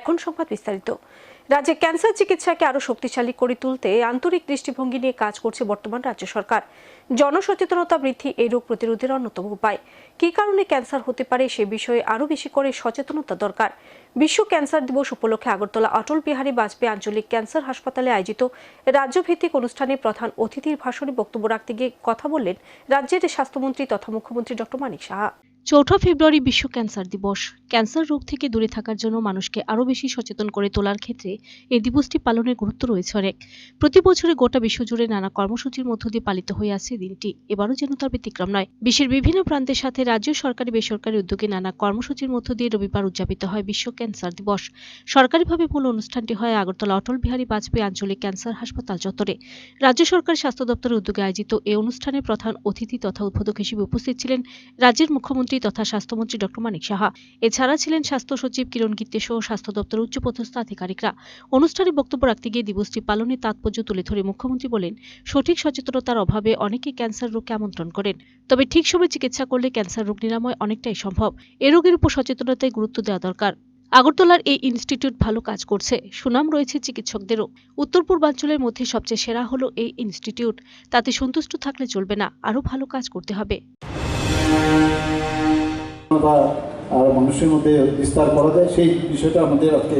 এখন সংবাদ বিস্তারিত। রাজ্যে ক্যান্সার চিকিৎসাকে আরও শক্তিশালী করে তুলতে আন্তরিক দৃষ্টিভঙ্গি নিয়ে কাজ করছে বর্তমান রাজ্য সরকার। জনসচেতনতা বৃদ্ধি এই রোগ প্রতিরোধের অন্যতম উপায়। কী কারণে ক্যান্সার হতে পারে সে বিষয়ে আরও বেশি করে সচেতনতা দরকার। বিশ্ব ক্যান্সার দিবস উপলক্ষে আগরতলা অটল বিহারী বাজপেয়ী আঞ্চলিক ক্যান্সার হাসপাতালে আয়োজিত রাজ্যভিত্তিক অনুষ্ঠানে প্রধান অতিথির ভাষণে বক্তব্য রাখতে গিয়ে কথা বললেন রাজ্যের স্বাস্থ্যমন্ত্রী তথা মুখ্যমন্ত্রী ডক্টর মানিক সাহা। চৌঠা ফেব্রুয়ারি বিশ্ব ক্যান্সার দিবস। ক্যান্সার রোগ থেকে দূরে থাকার জন্য মানুষকে আরও বেশি সচেতন করে তোলার ক্ষেত্রে এই দিবসটি পালনের গুরুত্ব রয়েছে অনেক। প্রতি বছরে গোটা বিশ্বজুড়ে নানা কর্মসূচির মধ্য দিয়ে পালিত হয়ে আসছে দিনটি। এবারও যেন তার ব্যতিক্রম নয়। বিশ্বের বিভিন্ন প্রান্তের সাথে রাজ্য সরকারি বেসরকারি উদ্যোগে নানা কর্মসূচির মধ্য দিয়ে রবিবার উদযাপিত হয় বিশ্ব ক্যান্সার দিবস। সরকারিভাবে মূল অনুষ্ঠানটি হয় আগরতলা অটল বিহারী বাজপেয়ী আঞ্চলিক ক্যান্সার হাসপাতাল চত্বরে। রাজ্য সরকার স্বাস্থ্য দপ্তরের উদ্যোগে আয়োজিত এই অনুষ্ঠানে প্রধান অতিথি তথা উদ্বোধক হিসেবে উপস্থিত ছিলেন রাজ্যের মুখ্যমন্ত্রী তথা স্বাস্থ্যমন্ত্রী ডক্টর মানিক সাহা। এছাড়া ছিলেন স্বাস্থ্য সচিব কিরণ গিত্তে সহ স্বাস্থ্য দপ্তরের উচ্চপদস্থ আধিকারিকরা। অনুষ্ঠানে বক্তব্য রাখতে গিয়ে দিবসটি পালনের তাৎপর্য তুলে ধরে মুখ্যমন্ত্রী বলেন, সঠিক সচেতনতার অভাবে অনেকে ক্যান্সার রোগকে আমন্ত্রণ করেন। তবে ঠিক সময় চিকিৎসা করলে ক্যান্সার রোগ নিরাময় অনেকটাই সম্ভব। এ রোগের উপর সচেতনতায় গুরুত্ব দেওয়া দরকার। আগরতলার এই ইনস্টিটিউট ভালো কাজ করছে, সুনাম রয়েছে চিকিৎসকদেরও। উত্তর পূর্বাঞ্চলের মধ্যে সবচেয়ে সেরা হলো এই ইনস্টিটিউট। তাতে সন্তুষ্ট থাকলে চলবে না, আরও ভালো কাজ করতে হবে। বা মানুষের মধ্যে বিস্তার করা যায়, সেই বিষয়টা আমাদের আজকে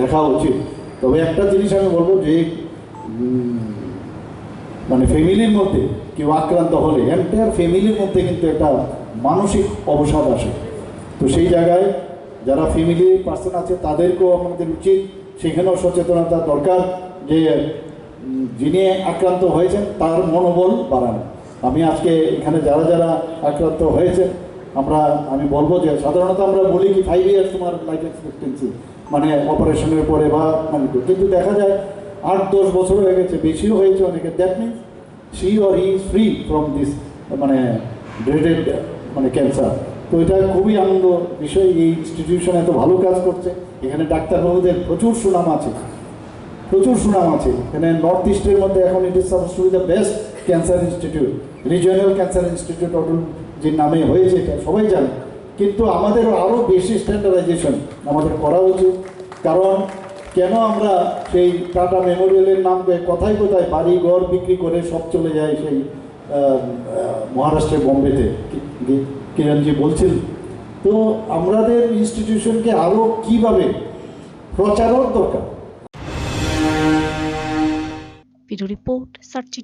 দেখা উচিত। তবে একটা জিনিস আমি বলব যে মানে ফ্যামিলির মধ্যে কেউ আক্রান্ত হলে এন্টায়ার ফ্যামিলির মধ্যে কিন্তু একটা মানসিক অবসাদ আসে। তো সেই জায়গায় যারা ফ্যামিলি পার্সন আছে, তাদেরকেও আমাদের উচিত, সেখানেও সচেতনতা দরকার যে যিনি আক্রান্ত হয়েছেন, তার মনোবল বাড়ানো। আমি আজকে এখানে যারা যারা আক্রান্ত হয়েছে আমরা, আমি বলব যে সাধারণত আমরা বলি কি ফাইভ ইয়ার্স তোমার লাইফ এক্সপেক্টেন্সি মানে অপারেশনের পরে বা মানে কিন্তু দেখা যায় আট, দশ বছর হয়ে গেছে, বেশিও হয়েছে অনেকে। That means she or he free from this মানে ড্রেডেড মানে ক্যান্সার তো এটা খুবই আনন্দ বিষয়, এই ইনস্টিটিউশন এত ভালো কাজ করছে। এখানে ডাক্তারবাবুদের প্রচুর সুনাম আছে। প্রচুর সুনাম আছে। এখানে নর্থ ইস্টের মধ্যে এখন it is suppose to be the best cancer institute regional cancer institute Atal যে নামে হয়েছে, এটা সবাই জানে। কিন্তু আমাদের আরও বেশি স্ট্যান্ডার্ডাইজেশন আমাদের করা উচিত। কারণ কেন আমরা সেই টাটা মেমোরিয়ালের নাম কোথায় কোথায় বাড়ি ঘর বিক্রি করে সব চলে যায় সেই মহারাষ্ট্রের বোম্বেতে কিরণজি বলছিলেন। তো আমাদের ইনস্টিটিউশনকে আরও কীভাবে প্রচারও দরকার? Report, search